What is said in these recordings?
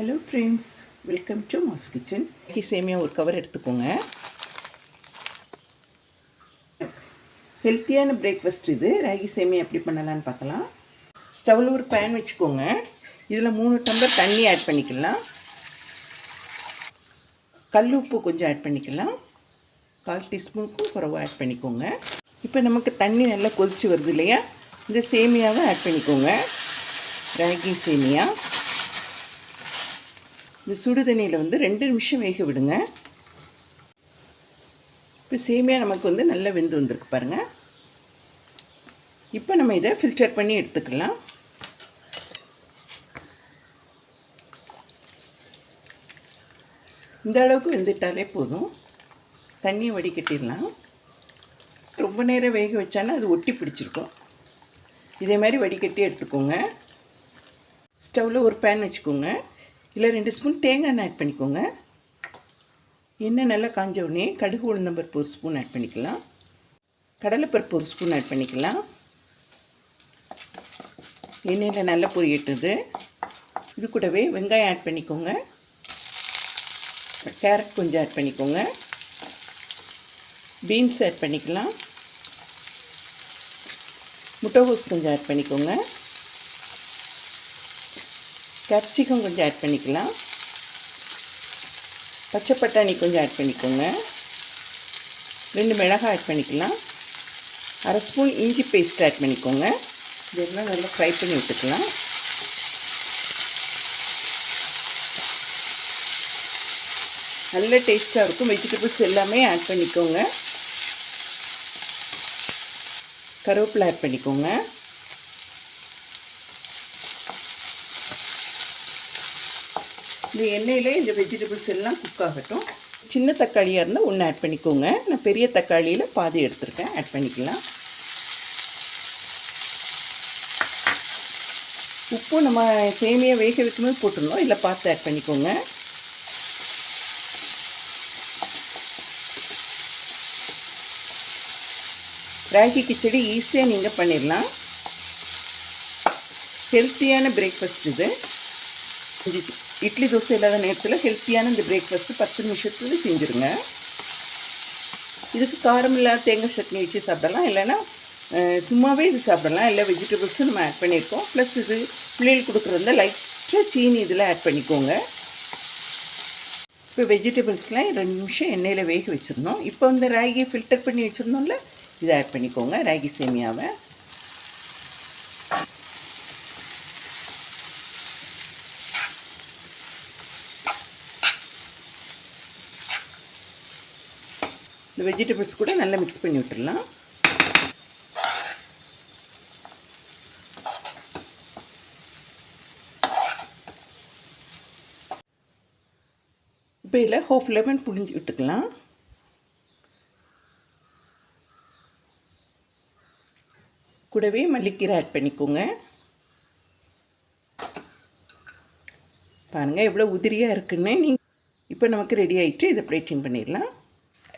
Hello friends welcome to mass kitchen ragi சேமியா ஒரு cover எடுத்துக்கோங்க. ஹெல்த்தியான பிரேக்ஃபாஸ்ட் இது. ராகி சேமியா எப்படி பண்ணலான்னு பார்க்கலாம். ஸ்டவ்வில் ஒரு பேன் வச்சுக்கோங்க. இதில் மூணு டம்ளர் தண்ணி ஆட் பண்ணிக்கலாம். கல் உப்பு கொஞ்சம் ஆட் பண்ணிக்கலாம். கால் டீஸ்பூனுக்கும் குறவாக ஆட் பண்ணிக்கோங்க. இப்போ நமக்கு தண்ணி நல்லா கொதிச்சு வருது இல்லையா? இந்த சேமியாவை ஆட் பண்ணிக்கோங்க. ராகி சேமியா. இந்த சுடு தண்ணியில் வந்து ரெண்டு நிமிஷம் வேக விடுங்க. இப்போ சேமியா நமக்கு வந்து நல்லா வெந்து வந்திருக்கு பாருங்கள் இப்போ நம்ம இதை ஃபில்டர் பண்ணி எடுத்துக்கலாம். இந்த அளவுக்கு வெந்துட்டாலே போதும். தண்ணியை வடிகட்டிடலாம். ரொம்ப நேரம் வேக வச்சானா அது ஒட்டி பிடிச்சிருக்கும். இதே மாதிரி வடிகட்டி எடுத்துக்கோங்க. ஸ்டவ்வில் ஒரு பேன் வச்சுக்கோங்க. இல்லை ரெண்டு ஸ்பூன் தேங்காய் எண்ணெய் ஆட் பண்ணிக்கோங்க. எண்ணெய் நல்லா காஞ்ச உடனே கடுகு உளுந்தம்பருப்பு ஒரு ஸ்பூன் ஆட் பண்ணிக்கலாம். கடலைப்பருப்பு ஒரு ஸ்பூன் ஆட் பண்ணிக்கலாம். எண்ணெயில் நல்லா பொரியட்டுது. இது கூடவே வெங்காயம் ஆட் பண்ணிக்கோங்க. கேரட் கொஞ்சம் ஆட் பண்ணிக்கோங்க. பீன்ஸ் ஆட் பண்ணிக்கலாம். முட்டைகோஸ் கொஞ்சம் ஆட் பண்ணிக்கோங்க. கேப்சிகம் கொஞ்சம் ஆட் பண்ணிக்கலாம். பச்சை பட்டாணி கொஞ்சம் ஆட் பண்ணிக்கோங்க. ரெண்டு மிளகாய் ஆட் பண்ணிக்கலாம். அரை ஸ்பூன் இஞ்சி பேஸ்ட் ஆட் பண்ணிக்கோங்க. இதெல்லாம் நல்லா ஃப்ரை பண்ணி விட்டுக்கலாம். நல்ல டேஸ்ட்டாக இருக்கும். வெஜிடபிள்ஸ் எல்லாமே ஆட் பண்ணிக்கோங்க. கருவேப்பிலை ஆட் பண்ணிக்கோங்க. இந்த எண்ணெயில் இந்த வெஜிடபிள்ஸ் எல்லாம் குக் ஆகட்டும். சின்ன தக்காளியாக இருந்தால் ஒன்று ஆட் பண்ணிக்கோங்க. நான் பெரிய தக்காளியில் பாதி எடுத்துருக்கேன். ஆட் பண்ணிக்கலாம். உப்பு நம்ம சேமியை வேக வைக்கும்போது போட்டுருந்தோம் இல்லை பார்த்து ஆட் பண்ணிக்கோங்க. ராகி கிச்சடி ஈஸியாக நீங்கள் பண்ணிடலாம். ஹெல்த்தியான பிரேக்ஃபாஸ்ட் இது. இட்லி தோசை இல்லாத நேரத்தில் ஹெல்த்தியான இந்த பிரேக்ஃபாஸ்ட்டு பத்து நிமிஷத்தில் செஞ்சுருங்க. இதுக்கு காரம் இல்லாத தேங்காய் சட்னி வச்சு சாப்பிடலாம். இல்லைன்னா சும்மாவே இது சாப்பிடலாம். எல்லா வெஜிடபிள்ஸும் நம்ம ஆட் பண்ணியிருக்கோம் ப்ளஸ் இது பிள்ளைகள் கொடுக்குறதா லைட்டாக சீனி இதில் ஆட் பண்ணிக்கோங்க. இப்போ வெஜிடபிள்ஸ்லாம் ரெண்டு நிமிஷம் எண்ணெயில் வேக வச்சுருந்தோம் இப்போ வந்து ராகியை ஃபில்டர் பண்ணி வச்சுருந்தோம்ல இதை ஆட் பண்ணிக்கோங்க. ராகி சேமியாவை. இந்த வெஜிடபிள்ஸ் கூட நல்லா மிக்ஸ் பண்ணி விட்டுடலாம் இப்போ இதில் ஹோஃப் லெமன் புழிஞ்சு விட்டுக்கலாம். கூடவே மல்லிக்கீரை ஆட் பண்ணிக்கோங்க. பாருங்கள் எவ்வளோ உதிரியாக இருக்குன்னு நீங்கள் இப்போ நமக்கு ரெடி ஆகிட்டு இதை பிளேட்டிங் பண்ணிடலாம்.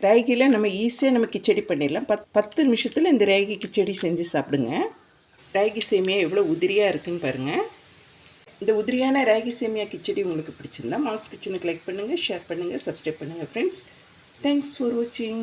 ராகியில் நம்ம ஈஸியாக நம்ம கிச்சடி பண்ணிடலாம். பத் பத்து நிமிஷத்தில் இந்த ராகி கிச்சடி செஞ்சு சாப்பிடுங்க. ராகி சேமியா எவ்வளோ உதிரியாக இருக்குன்னு பாருங்கள் இந்த உதிரியான ராகி சேமியா கிச்சடி உங்களுக்கு பிடிச்சிருந்தா மால்ஸ் கிச்சனுக்கு லைக் பண்ணுங்கள் ஷேர் பண்ணுங்கள் சப்ஸ்கிரைப் பண்ணுங்கள் ஃப்ரெண்ட்ஸ் தேங்க்ஸ் ஃபார் வாட்சிங்